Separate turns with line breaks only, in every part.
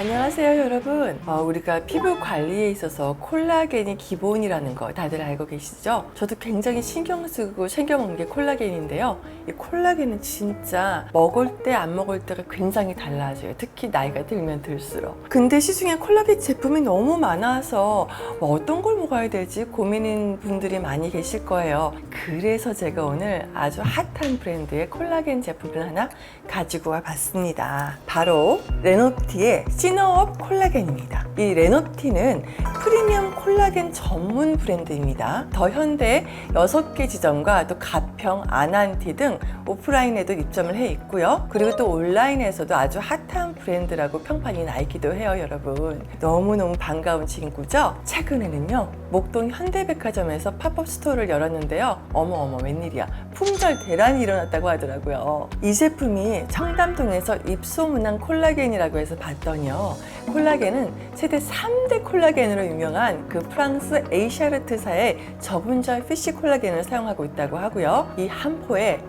안녕하세요, 여러분. 어, 우리가 피부 관리에 있어서 콜라겐이 기본이라는 거 다들 알고 계시죠? 저도 굉장히 신경 쓰고 챙겨 먹는 게 콜라겐인데요. 이 콜라겐은 진짜 먹을 때 안 먹을 때가 굉장히 달라져요. 특히 나이가 들면 들수록. 근데 시중에 콜라겐 제품이 너무 많아서 뭐 어떤 걸 먹어야 되지 고민인 분들이 많이 계실 거예요. 그래서 제가 오늘 아주 핫한 브랜드의 콜라겐 제품을 하나 가지고 와 봤습니다. 바로 레노티의 시너업 콜라겐입니다. 이 프리미엄 콜라겐 전문 브랜드입니다. 더 현대 6개 지점과 또 가평, 아난티 등 오프라인에도 입점을 해 있고요. 그리고 또 온라인에서도 아주 핫한 브랜드라고 평판이 나 있기도 해요, 여러분. 너무너무 반가운 친구죠? 최근에는요, 목동 현대백화점에서 팝업 스토어를 열었는데요. 어머어머, 웬일이야. 품절 대란이 일어났다고 하더라고요. 이 제품이 청담동에서 입소문한 콜라겐이라고 해서 봤더니요. 콜라겐은 최대 3대 콜라겐으로 유명한 그 프랑스 에이샤르트사의 저분자 피쉬 콜라겐을 사용하고 있다고 하고요. 이 한 포에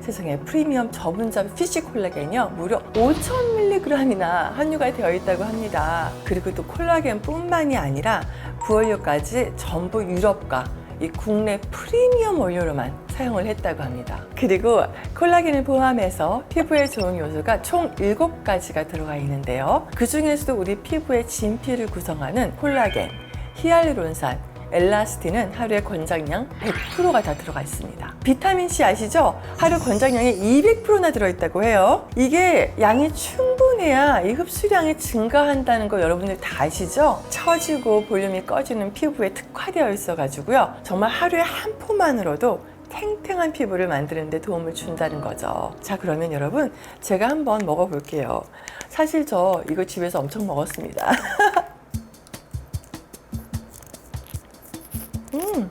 세상에 프리미엄 저분자 피쉬 콜라겐이요 무려 5,000mg이나 함유가 되어 있다고 합니다. 그리고 또 콜라겐뿐만이 아니라 부원료까지 전부 유럽과 이 국내 프리미엄 원료로만 사용을 했다고 합니다. 그리고 콜라겐을 포함해서 피부에 좋은 요소가 총 7가지가 들어가 있는데요. 그 중에서도 우리 피부의 진피를 구성하는 콜라겐, 히알루론산, 엘라스틴은 하루에 권장량 100%가 다 들어가 있습니다. 비타민 C 아시죠? 하루 권장량이 200%나 들어있다고 해요. 이게 양이 충분해야 이 흡수량이 증가한다는 거 여러분들 다 아시죠? 처지고 볼륨이 꺼지는 피부에 특화되어 있어가지고요. 정말 하루에 한 포만으로도 탱탱한 피부를 만드는 데 도움을 준다는 거죠. 자, 그러면 여러분, 제가 한번 먹어볼게요. 사실 저 이거 집에서 엄청 먹었습니다. 음.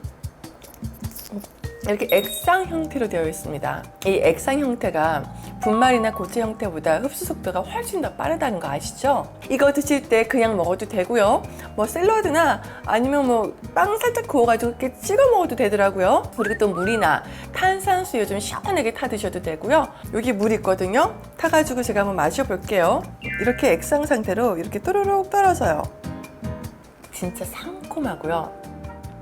이렇게 액상 형태로 되어 있습니다. 이 액상 형태가 분말이나 고체 형태보다 흡수 속도가 훨씬 더 빠르다는 거 아시죠? 이거 드실 때 그냥 먹어도 되고요. 뭐 샐러드나 아니면 뭐 빵 살짝 구워가지고 이렇게 찍어 먹어도 되더라고요. 그리고 또 물이나 탄산수유 좀 시원하게 타 드셔도 되고요. 여기 물 있거든요. 타가지고 제가 한번 마셔볼게요. 이렇게 액상 상태로 이렇게 또르륵 떨어져요. 진짜 상콤하고요.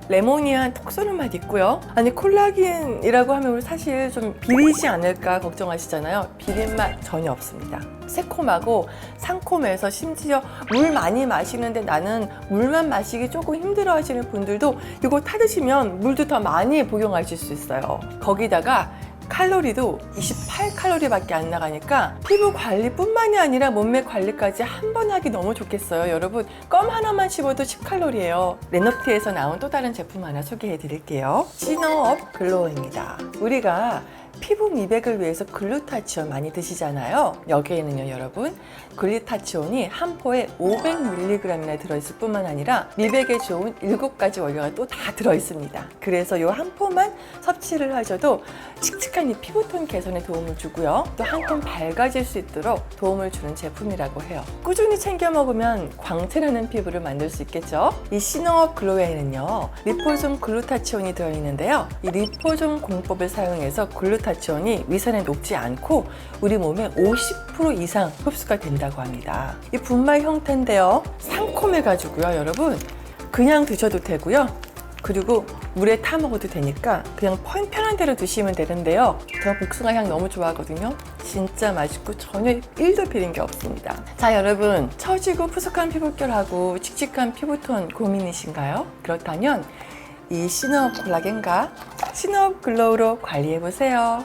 레모니한 톡 쏘는 맛 있고요. 아니 콜라겐이라고 하면 사실 좀 비리지 않을까 걱정하시잖아요. 비린 맛 전혀 없습니다. 새콤하고 상콤해서 심지어 물 많이 마시는데 나는 물만 마시기 조금 힘들어 하시는 분들도 이거 타드시면 물도 더 많이 복용하실 수 있어요. 거기다가 칼로리도 28칼로리밖에 안 나가니까 피부 관리뿐만이 아니라 몸매 관리까지 한 번 하기 너무 좋겠어요. 여러분 껌 하나만 씹어도 10칼로리예요. 레너피에서 나온 또 다른 제품 하나 소개해 드릴게요. 시너업 글로우입니다. 우리가 피부 미백을 위해서 글루타치온 많이 드시잖아요. 여기에는요, 여러분, 글루타치온이 한 포에 500mg이나 들어있을 뿐만 아니라 미백에 좋은 7가지 원료가 또 다 들어있습니다. 그래서 이 한 포만 섭취를 하셔도 칙칙한 이 피부톤 개선에 도움을 주고요. 또 한 톤 밝아질 수 있도록 도움을 주는 제품이라고 해요. 꾸준히 챙겨 먹으면 광채나는 피부를 만들 수 있겠죠? 이 시너업 글로웨이는요, 리포좀 글루타치온이 들어있는데요. 이 리포좀 공법을 사용해서 글루타치온 이 위산에 녹지 않고 우리 몸에 50% 이상 흡수가 된다고 합니다. 이 분말 형태인데요. 상콤해가지고요, 여러분. 그냥 드셔도 되고요. 그리고 물에 타 먹어도 되니까 그냥 편- 편한 대로 드시면 되는데요. 저 복숭아 향 너무 좋아하거든요. 진짜 맛있고 전혀 1도 비린 게 없습니다. 자, 여러분. 처지고 푸석한 피부결하고 칙칙한 피부톤 고민이신가요? 그렇다면 이 시너업 콜라겐과 시너업 글로우로 관리해 보세요.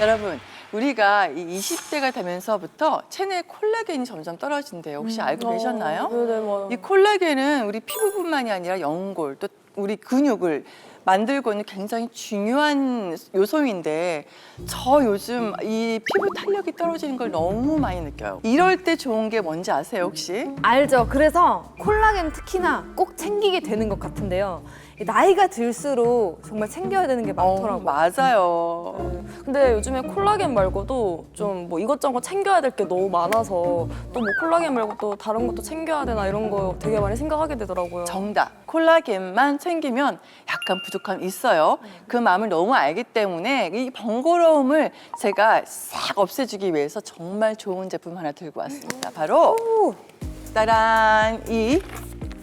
여러분, 우리가 이 20대가 되면서부터 체내 콜라겐이 점점 떨어진대요. 혹시 알고 계셨나요?
네네, 뭐.
이 콜라겐은 우리 피부뿐만이 아니라 연골 또 우리 근육을 만들고 있는 굉장히 중요한 요소인데 저 요즘 이 피부 탄력이 떨어지는 걸 너무 많이 느껴요. 이럴 때 좋은 게 뭔지 아세요 혹시?
알죠. 그래서 콜라겐 특히나 꼭 챙기게 되는 것 같은데요. 나이가 들수록 정말 챙겨야 되는 게
어,
많더라고요.
맞아요.
근데 요즘에 콜라겐 말고도 좀 뭐 이것저것 챙겨야 될 게 너무 많아서 또 뭐 콜라겐 말고 또 다른 것도 챙겨야 되나 이런 거 되게 많이 생각하게 되더라고요.
정답. 콜라겐만 챙기면 약간 부족함이 있어요. 그 마음을 너무 알기 때문에 이 번거로움을 제가 싹 없애주기 위해서 정말 좋은 제품 하나 들고 왔습니다. 바로 따란 이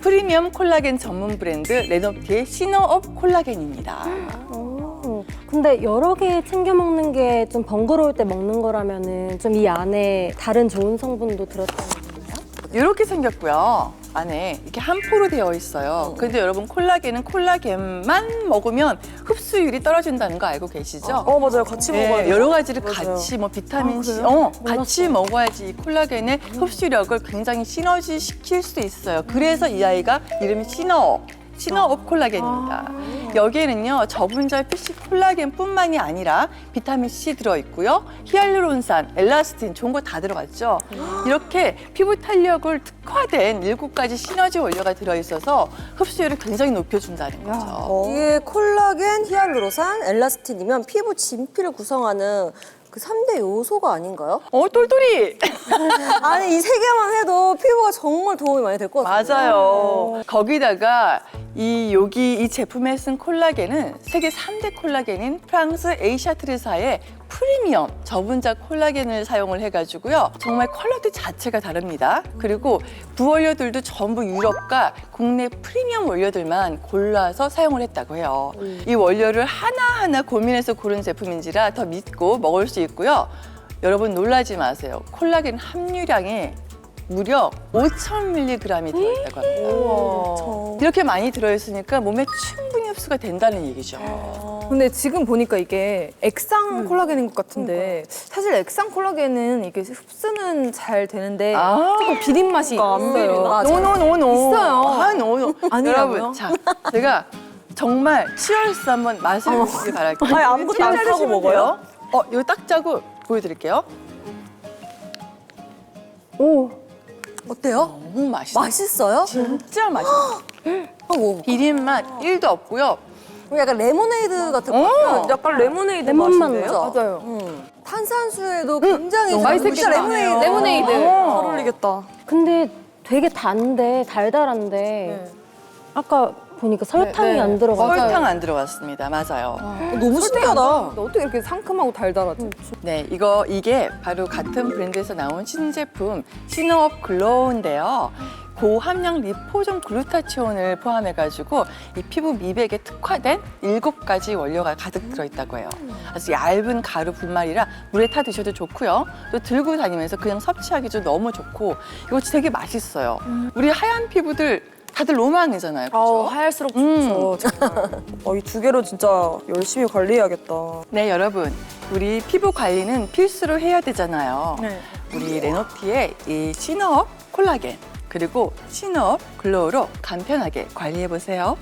프리미엄 콜라겐 전문 브랜드 레노피의 시너업 콜라겐입니다.
어, 근데 여러 개 챙겨 먹는 게 좀 번거로울 때 먹는 거라면은 좀 이 안에 다른 좋은 성분도 들었다는 건가요?
이렇게 생겼고요. 안에 이렇게 한 포로 되어 있어요. 근데 여러분 콜라겐은 콜라겐만 먹으면 흡수율이 떨어진다는 거 알고 계시죠?
어 맞아요. 같이
네,
먹어야 돼요.
여러 가지를
맞아요.
같이 뭐 비타민 C, 어, 같이 먹어야지 이 콜라겐의 흡수력을 굉장히 시너지 시킬 수 있어요. 그래서 이 아이가 이름이 시너 업. 시너업 콜라겐입니다. 여기에는요 저분자 PC 콜라겐뿐만이 아니라 비타민 C 들어있고요, 히알루론산, 엘라스틴 좋은 거 다 들어갔죠. 이렇게 피부 탄력을 특화된 일곱 가지 시너지 원료가 들어있어서 흡수율을 굉장히 높여준다는 거죠.
이게 콜라겐, 히알루로산, 엘라스틴이면 피부 진피를 구성하는 그 삼대 요소가 아닌가요?
어 똘똘이
아니, 이 세 개만 해도 피부가 정말 도움이 많이 될 것 같아요.
맞아요. 거기다가 이 여기 이 제품에 쓴 콜라겐은 세계 3대 콜라겐인 프랑스 에이샤트르사의 프리미엄 저분자 콜라겐을 사용을 해가지고요. 정말 퀄러티 자체가 다릅니다. 그리고 부원료들도 전부 유럽과 국내 프리미엄 원료들만 골라서 사용을 했다고 해요. 이 원료를 하나하나 고민해서 고른 제품인지라 더 믿고 먹을 수 있고요. 여러분 놀라지 마세요. 콜라겐 함유량이 무려 5,000mg이 들어있다고 합니다. 이렇게 많이 들어있으니까 몸에 충분히 흡수가 된다는 얘기죠.
근데 지금 보니까 이게 액상 콜라겐인 것 같은데 사실 액상 콜라겐은 이게 흡수는 잘 되는데
아.
조금 비린 맛이 있어요.
노노노노.
있어요.
아, 노노.
아니라고요?
여러분, 자, 제가 정말 치얼스 한번 맛을 보시기 바랄게요.
아니, 아무것도 안
하시면
먹어요?
어, 이거 딱 짜고 보여드릴게요.
오,
어때요?
너무 맛있어요.
맛있어요?
진짜 맛있어요.
하고
비린 맛 1도 없고요.
약간 레모네이드 같은 거
어.
같아요.
약간 레모네이드
레몬맛
맛인데요?
나죠?
맞아요.
음. 탄산수에도 굉장히
너무
잘-. 진짜 레모네이드.
레모네이드.
잘
어.
어울리겠다.
근데 되게 단데 달달한데
네.
아까 보니까 설탕이
네, 네.
안 들어가서
설탕 안 들어갔습니다. 맞아요.
너무 신기하다.
어떻게 이렇게 상큼하고 달달하지?
네, 이거 이게 바로 같은 브랜드에서 나온 신제품 시너업 글로우인데요. 고함량 리포존 글루타치온을 포함해가지고 이 피부 미백에 특화된 일곱 가지 원료가 가득 들어있다고 해요. 아주 얇은 가루 분말이라 물에 타 드셔도 좋고요. 또 들고 다니면서 그냥 섭취하기도 너무 좋고 이거 되게 맛있어요. 우리 하얀 피부들 다들 로망이잖아요.
아우
그죠?
하얄수록
음.
좋죠. 어, 이 두 개로 진짜 열심히 관리해야겠다.
네, 여러분. 우리 피부 관리는 필수로 해야 되잖아요.
네.
우리 레노피의 이 시너업 콜라겐 그리고 시너업 글로우로 간편하게 관리해 보세요.